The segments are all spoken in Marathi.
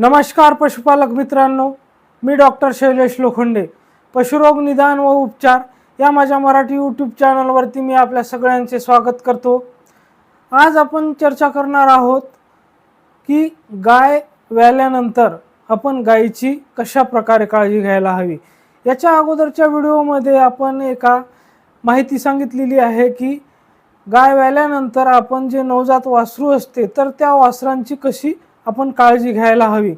नमस्कार पशुपालक मित्रांनो मी डॉक्टर शैलेश लोखंडे. पशुरोग निदान व उपचार या माझ्या मराठी यूट्यूब चॅनलवरती मी आपल्या सगळ्यांचे स्वागत करतो. आज आपण चर्चा करणार आहोत की गाय व्याल्यानंतर आपण गायीची कशा प्रकारे काळजी घ्यायला हवी? याच्या अगोदरच्या व्हिडिओमध्ये आपण एका माहिती सांगितलेली आहे की गाय व्याल्यानंतर आपण जे नवजात वासरू असते तर त्या वासरांची कशी आपण काळजी घ्यायला हवी.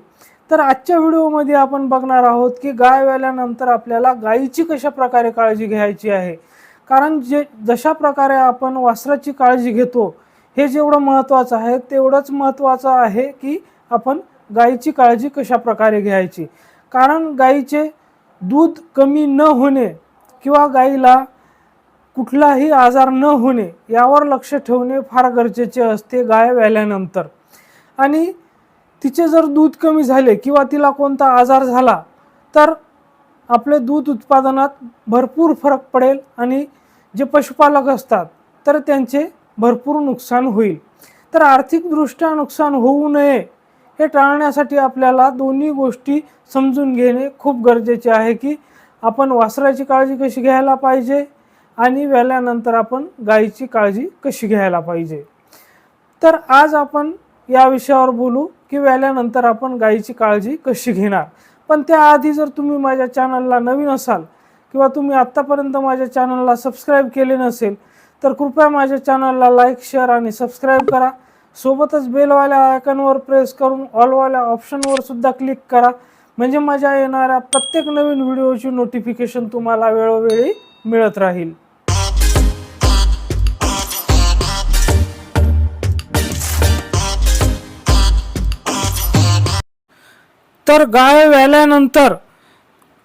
तर आजच्या व्हिडिओमध्ये आपण बघणार आहोत की गाय व्याल्यानंतर आपल्याला गायीची कशा प्रकारे काळजी घ्यायची आहे. कारण जे जशा प्रकारे आपण वासराची काळजी घेतो हे जेवढं महत्त्वाचं आहे तेवढंच महत्त्वाचं आहे की आपण गायीची काळजी कशा प्रकारे घ्यायची. कारण गायीचे दूध कमी न होणे किंवा गायीला कुठलाही आजार न होणे यावर लक्ष ठेवणे फार गरजेचे असते गाय व्याल्यानंतर. आणि तिचे जर दूध कमी झाले किंवा तिला कोणता आजार झाला तर आपले दूध उत्पादनात भरपूर फरक पडेल आणि जे पशुपालक असतात तर त्यांचे भरपूर नुकसान होईल. तर आर्थिकदृष्ट्या नुकसान होऊ नये हे टाळण्यासाठी आपल्याला दोन्ही गोष्टी समजून घेणे खूप गरजेचे आहे की आपण वासराची काळजी कशी घ्यायला पाहिजे आणि व्याल्यानंतर आपण गायीची काळजी कशी घ्यायला पाहिजे. तर आज आपण या विषयावर बोलू. की व्याल्यानंतर आपण गायीची काळजी कशी घेणार? पण त्याआधी जर तुम्ही माझ्या चॅनलला नवीन असाल किंवा तुम्ही आत्तापर्यंत माझ्या चॅनलला सबस्क्राईब केले नसेल तर कृपया माझ्या चॅनलला लाईक शेअर आणि सबस्क्राईब करा. सोबतच बेलवाल्या आयकॉनवर प्रेस करून ऑलवाल्या ऑप्शनवर सुद्धा क्लिक करा. म्हणजे माझ्या येणाऱ्या प्रत्येक नवीन व्हिडिओची नोटिफिकेशन तुम्हाला वेळोवेळी मिळत राहील. तर गाय व्याल्यानंतर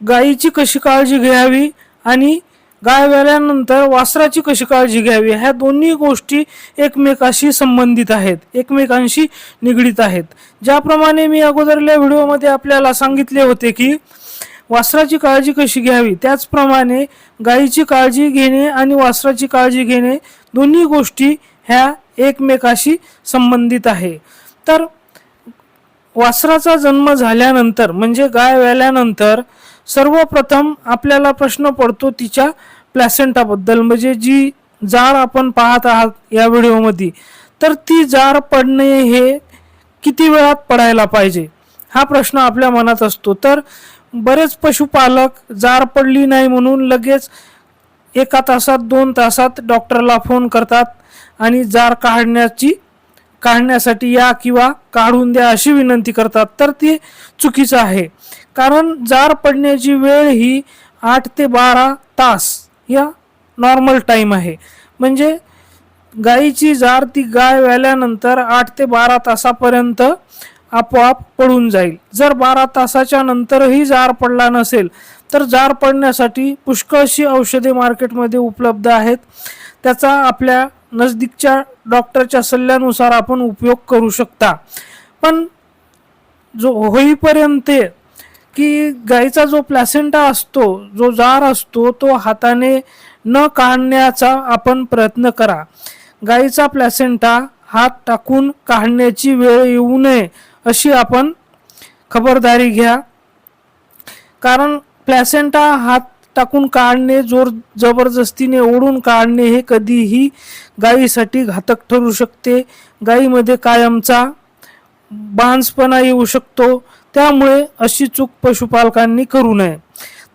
गायीची कशी काळजी घ्यावी आणि गाय व्याल्यानंतर वासराची कशी काळजी घ्यावी ह्या दोन्ही गोष्टी एकमेकाशी संबंधित आहेत एकमेकांशी निगडीत आहेत. ज्याप्रमाणे मी अगोदरल्या व्हिडिओमध्ये आपल्याला सांगितले होते की वासराची काळजी कशी घ्यावी त्याचप्रमाणे गायीची काळजी घेणे आणि वासराची काळजी घेणे दोन्ही गोष्टी ह्या एकमेकाशी संबंधित आहे. तर वासराचा जन्म झाल्यानंतर म्हणजे गाय व्याल्यानंतर सर्वप्रथम आपल्याला प्रश्न पडतो तिच्या प्लॅसेंटाबद्दल म्हणजे जी जाळ आपण पाहत आहात या व्हिडिओमध्ये तर ती जाळ पडणे हे किती वेळात पडायला पाहिजे? हा प्रश्न आपल्या मनात असतो. तर बरेच पशुपालक जार पडली नाही म्हणून लगेच एका तासात दोन तासात डॉक्टरला फोन करतात आणि जार काढण्याची काढण्यासाठी या किंवा काढून द्या अशी विनंती करतात तर ते चुकीचं आहे. कारण जार पडण्याची वेळ ही आठ ते बारा तास या नॉर्मल टाईम आहे. म्हणजे गायीची जार ती गाय व्याल्यानंतर आठ ते बारा तासापर्यंत आपोआप पडून जाईल. जर बारा तासाच्या नंतरही जार पडला नसेल तर जार पडण्यासाठी पुष्कळशी औषधे मार्केटमध्ये उपलब्ध आहेत. त्याचा आपल्या नजदीकच्या डॉक्टरच्या सल्ल्यानुसार आपण उपयोग करू शकता. पण जो होईपर्यंत की गाईचा जो प्लॅसेंटा असतो जो जार असतो तो हाताने न काढण्याचा आपण प्रयत्न करा. गाईचा प्लॅसेंटा हात टाकून काढण्याची वेळ येऊ नये अशी आपण खबरदारी घ्या. कारण प्लॅसेंटा हात टाकून काढणे जोर जबरदस्तीने ओढून काढणे हे कधीही गायीसाठी घातक ठरू शकते. गायीमध्ये कायमचा बांसपणा येऊ शकतो. त्यामुळे अशी चूक पशुपालकांनी करू नये.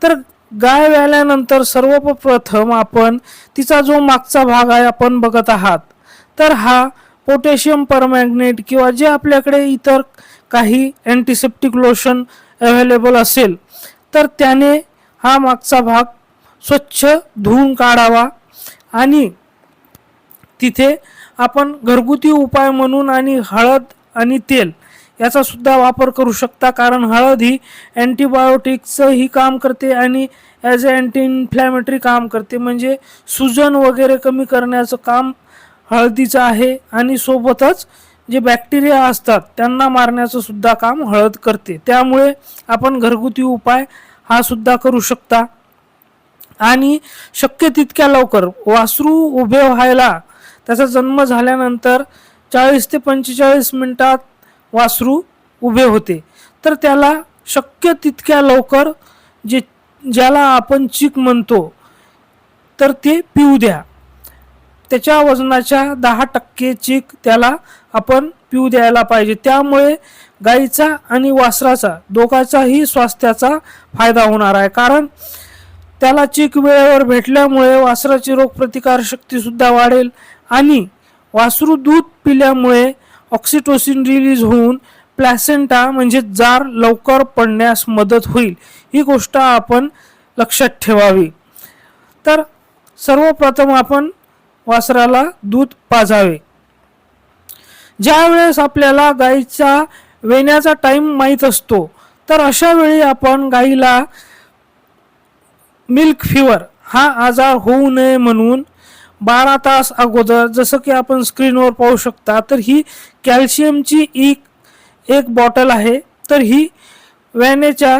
तर गाय व्याल्यानंतर सर्वप्रथम आपण तिचा जो मागचा भाग आहे आपण बघत आहात. तर हा पोटॅशियम परमॅग्नेट किंवा जे आपल्याकडे इतर काही अँटीसेप्टिक लोशन अवेलेबल असेल तर त्याने हा मागचा भाग स्वच्छ धुवून काढावा आणि तिथे आपण घरगुती उपाय म्हणून आणि हळद आणि तेल याचा सुद्धा वापर करू शकता. कारण हळद ही अँटीबायोटिकचं ही काम करते आणि ॲज अ अँटी इन्फ्लॅमेटरी काम करते. म्हणजे सुजन वगैरे कमी करण्याचं काम हळदीचं आहे आणि सोबतच जे बॅक्टेरिया असतात त्यांना मारण्याचं सुद्धा काम हळद करते. त्यामुळे आपण घरगुती उपाय हा सुद्धा करू शकता. आणि शक्य तितक्या लवकर वासरू उभे व्हायला त्याचा जन्म झाल्यानंतर चाळीस ते पंचेचाळीस मिनिटात वासरू उभे होते. तर त्याला शक्य तितक्या लवकर जे ज्याला आपण चीक म्हणतो तर ते पिऊ द्या. त्याच्या वजनाच्या दहा टक्के चीक त्याला आपण पिऊ द्यायला पाहिजे. त्यामुळे गाईचा आणि वासराचा दोघांचाही स्वास्थ्याचा फायदा होणार आहे. कारण त्याला चीक वेळेवर भेटल्यामुळे वासराची रोगप्रतिकार सुद्धा वाढेल आणि वासरू दूध पिल्यामुळे ऑक्सिटोसिन रिलीज होऊन प्लॅसेंटा म्हणजे जार लवकर पडण्यास मदत होईल. ही गोष्ट आपण लक्षात ठेवावी. तर सर्वप्रथम आपण वासराला दूध पाजावे. ज्यावेळेस आपल्याला गाईचा वेण्याचा टाईम माहीत असतो. तर अशा वेळी आपण गाईला मिल्क फिवर हा आजार होऊ नये म्हणून बारा तास अगोदर जसं की आपण स्क्रीनवर पाहू शकता तर ही कॅल्शियमची एक एक बॉटल आहे. तर ही वेण्याच्या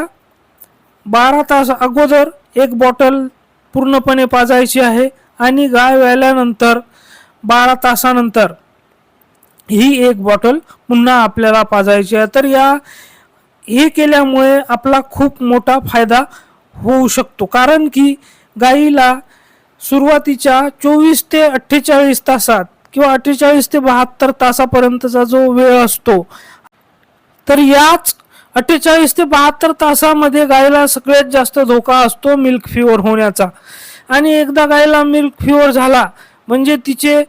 बारा तास अगोदर एक बॉटल पूर्णपणे पाजायची आहे आणि गाय व्याल्यानंतर बारा तासानंतर ही एक बॉटल पुन्हा आपल्याला पाजायची आहे. तर या हे केल्यामुळे आपला खूप मोठा फायदा होऊ शकतो. कारण की गाईला सुरुवातीच्या चोवीस ते अठ्ठेचाळीस तासात किंवा अठ्ठेचाळीस ते बहात्तर तासापर्यंतचा जो वेळ असतो तर याच अठ्ठेचाळीस ते बहात्तर तासामध्ये गायला सगळ्यात जास्त धोका असतो मिल्क फिवर होण्याचा. आणि एकदा गायला मिल्क फिवर झाला म्हणजे तिचे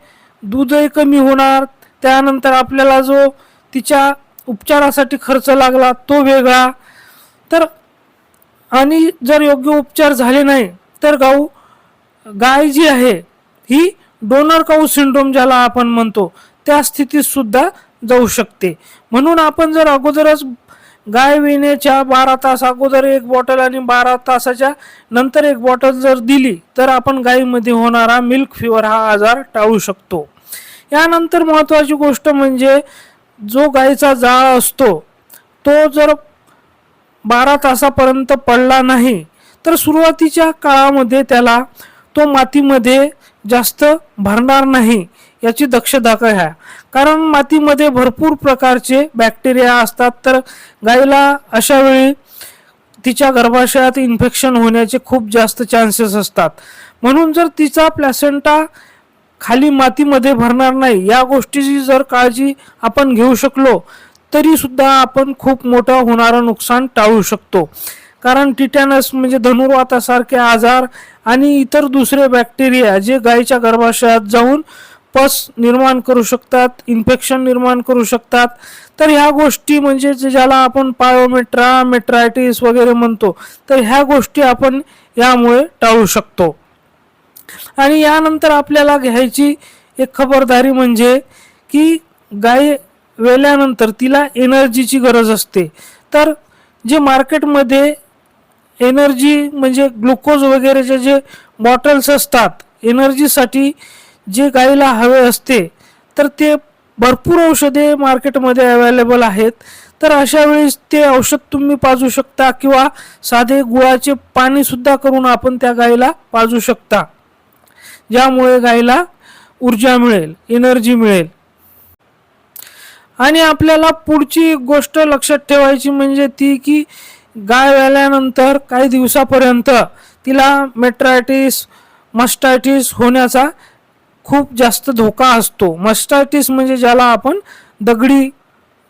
दूधही कमी होणार त्यानंतर आपल्याला जो तिच्या उपचारासाठी खर्च लागला तो वेगळा. तर आणि जर योग्य उपचार झाले नाही तर गाऊ गाय जी आहे ही डोनर काऊ सिंड्रोम ज्याला आपण म्हणतो त्या स्थितीत सुद्धा जाऊ शकते. म्हणून आपण जर अगोदरच गाय विण्याच्या बारा तास अगोदर एक बॉटल आणि बारा तासाच्या नंतर एक बॉटल जर दिली तर आपण गायीमध्ये होणारा मिल्क फिवर हा आजार टाळू शकतो. यानंतर महत्त्वाची गोष्ट म्हणजे जो गायीचा जाळ असतो तो जर बारा तासापर्यंत पडला नाही तर सुरुवातीच्या काळामध्ये त्याला तो मातीमध्ये जास्त भरणार नाही याची दक्षता घ्या. कारण मातीमध्ये भरपूर प्रकारचे बॅक्टेरिया असतात तर गाईला अशा वेळी तिच्या गर्भाशयात इन्फेक्शन होण्याचे खूप जास्त चान्सेस असतात. म्हणून जर तिचा प्लॅसेंटा खाली मातीमध्ये भरणार नाही. या गोष्टीची जर काळजी आपण घेऊ शकलो तरी सुद्धा आपण खूप मोठं होणारं नुकसान टाळू शकतो. कारण टिटॅनस म्हणजे धनुर्वातासारखे आजार आणि इतर दुसरे बॅक्टेरिया जे गायीच्या गर्भाशयात जाऊन पस निर्माण करू शकतात इन्फेक्शन निर्माण करू शकतात. तर ह्या गोष्टी म्हणजे ज्याला आपण पायोमेट्रा मेट्रायटिस वगैरे म्हणतो तर ह्या गोष्टी आपण यामुळे टाळू शकतो. आणि यानंतर आपल्याला घ्यायची एक खबरदारी म्हणजे की गाय वेल्यानंतर तिला एनर्जीची गरज असते. तर जे मार्केटमध्ये एनर्जी म्हणजे ग्लुकोज वगैरेचे जे बॉटल्स असतात एनर्जीसाठी जे गाईला हवे असते तर ते भरपूर औषधे मार्केटमध्ये अवेलेबल आहेत. तर अशा वेळेस ते औषध तुम्ही पाजू शकता किंवा साधे गुळाचे पाणी सुद्धा करून आपण त्या गाईला पाजू शकता. ज्यामुळे गायीला ऊर्जा मिळेल एनर्जी मिळेल. आणि आपल्याला पुढची गोष्ट लक्षात ठेवायची म्हणजे ती की गाय व्याल्यानंतर काही दिवसापर्यंत तिला मेट्रायटिस मस्टायटिस होण्याचा खूप जास्त धोका असतो. मस्टायटिस म्हणजे ज्याला आपण दगडी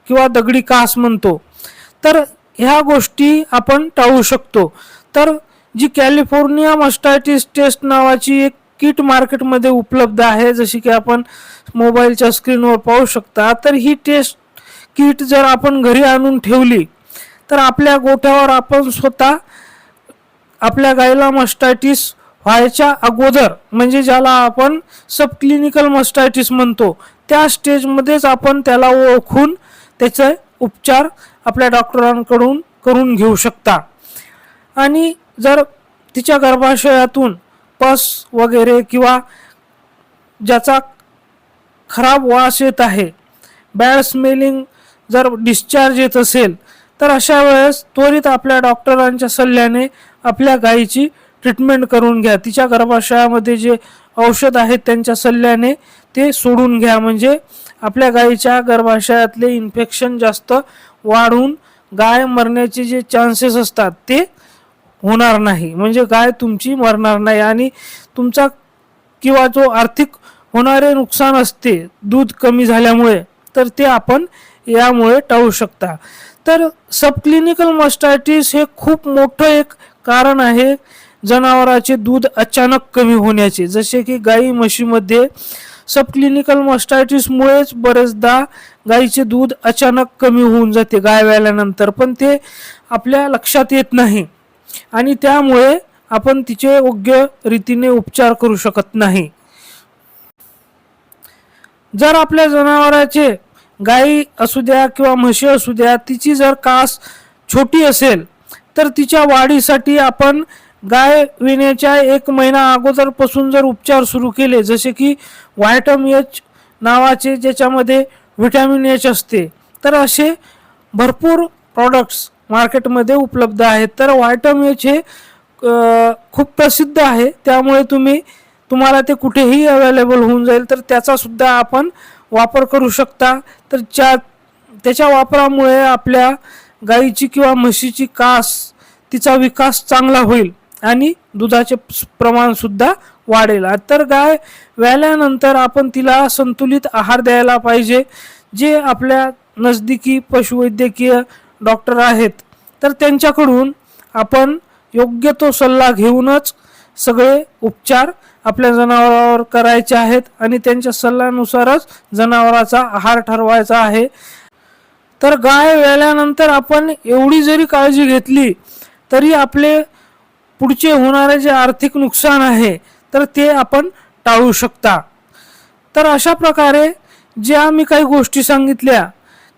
किंवा दगडी कास म्हणतो. तर ह्या गोष्टी आपण टाळू शकतो. तर जी कॅलिफोर्निया मस्टायटिस टेस्ट नावाची एक किट मार्केटमध्ये उपलब्ध आहे. जशी की आपण मोबाईलच्या स्क्रीनवर पाहू शकता. तर ही टेस्ट किट जर आपण घरी आणून ठेवली तर आपल्या गोठ्यावर आपण स्वतः आपल्या गायीला मस्टायटिस व्हायच्या अगोदर म्हणजे ज्याला आपण सब क्लिनिकल मस्टायटिस म्हणतो त्या स्टेजमध्येच आपण त्याला ओळखून त्याचे उपचार आपल्या डॉक्टरांकडून करून घेऊ शकता. आणि जर तिच्या गर्भाशयातून पस वगैरे किंवा ज्याचा खराब वास येत आहे बॅड स्मेलिंग जर डिस्चार्ज येत असेल तर अशा वेळेस त्वरित आपल्या डॉक्टरांच्या सल्ल्याने आपल्या गायीची ट्रीटमेंट करून घ्या. तिच्या गर्भाशयामध्ये जे औषध आहेत त्यांच्या सल्ल्याने ते सोडून घ्या. म्हणजे आपल्या गायीच्या गर्भाशयातले इन्फेक्शन जास्त वाढून गाय मरण्याचे जे चान्सेस असतात ते होणार नाही. म्हणजे गाय तुमची मरणार नाही आणि तुमचा किंवा जो आर्थिक होणारे नुकसान असते दूध कमी झाल्यामुळे तर ते आपण यामुळे टाळू शकता. तर सबक्लिनिकल मस्टायटिस हे खूप मोठं एक कारण आहे. जनावराचे दूध अचानक कमी होण्याचे. जसे की गाई म्हशीमध्ये सबक्लिनिकल मस्टायटिसमुळेच बरेचदा गाईचे दूध अचानक कमी होऊन जाते गाय व्हायल्यानंतर. पण ते आपल्या लक्षात येत नाही. आणि त्यामुळे आपण तिचे योग्य रीतीने उपचार करू शकत नाही. जर आपल्या जनावराचे गाई असू द्या किंवा म्हशी असू द्या तिची जर कास छोटी असेल तर तिच्या वाढीसाठी आपण गाय विण्याच्या एक महिना अगोदरपासून जर उपचार सुरू केले जसे की व्हायटम एच नावाचे ज्याच्यामध्ये व्हिटॅमिन एच असते तर असे भरपूर प्रॉडक्ट्स मार्केटमध्ये उपलब्ध आहेत. तर व्हायटम एच हे खूप प्रसिद्ध आहे. त्यामुळे तुम्ही तुम्हाला ते कुठेही अवेलेबल होऊन जाईल. तर त्याचासुद्धा आपण वापर करू शकता. तर त्या त्याच्या वापरामुळे आपल्या गाईची किंवा म्हशीची कास तिचा विकास चांगला होईल आणि दुधाचे प्रमाणसुद्धा वाढेल. तर गाय व्याल्यानंतर आपण तिला संतुलित आहार द्यायला पाहिजे. जे आपल्या नजदीकी पशुवैद्यकीय डॉक्टर आहेत तर त्यांच्याकडून आपण योग्य तो सल्ला घेऊनच सगळे उपचार आपल्या जनावरावर करायचे आहेत आणि त्यांच्या सल्ल्यानुसारच जनावराचा आहार ठरवायचा आहे. तर गाय वेळल्यानंतर आपण एवढी जरी काळजी घेतली तरी आपले पुढचे होणारे जे आर्थिक नुकसान आहे तर ते आपण टाळू शकता. तर अशा प्रकारे ज्या मी काही गोष्टी सांगितल्या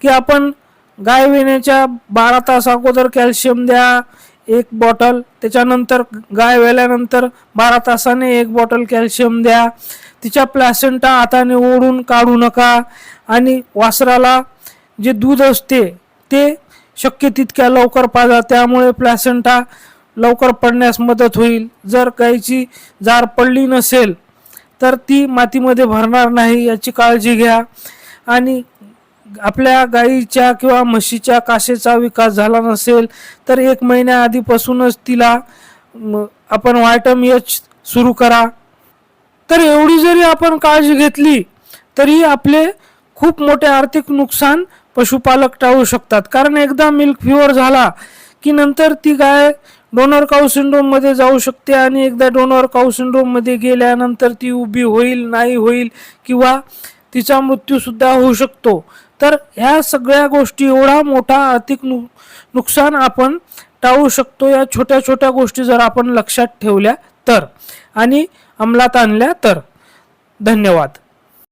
की आपण गाय वेण्याच्या बारा तास अगोदर कॅल्शियम द्या एक बॉटल. त्याच्यानंतर गाय वेल्यानंतर बारा तासाने एक बॉटल कॅल्शियम द्या. तिच्या प्लॅसेंटा हाताने ओढून काढू नका आणि वासराला जे दूध असते ते शक्य तितक्या लवकर पाजा. त्यामुळे प्लॅसेंटा लवकर पडण्यास मदत होईल. जर गायची जार पडली नसेल तर ती मातीमध्ये भरणार नाही याची काळजी घ्या. आणि आपल्या गाईच्या किंवा म्हशीच्या कासेचा विकास झाला नसेल तर एक महिन्याआधीपासूनच तिला आपण व्हायटम एच सुरू करा. तर एवढी जरी आपण काळजी घेतली तरी आपले खूप मोठे आर्थिक नुकसान पशुपालक टाळू शकतात. कारण एकदा मिल्क फिवर झाला की नंतर ती गाय डोनर काऊ सिंड्रोममध्ये जाऊ शकते आणि एकदा डोनर काऊ सिंड्रोममध्ये गेल्यानंतर ती उभी होईल नाही होईल किंवा तिचा मृत्यूसुद्धा होऊ शकतो. तर ह्या सगळ्या गोष्टी एवढा मोठा आर्थिक नु नुकसान आपण टाळू शकतो या छोट्या छोट्या गोष्टी जर आपण लक्षात ठेवल्या तर आणि अंमलात आणल्या तर. धन्यवाद.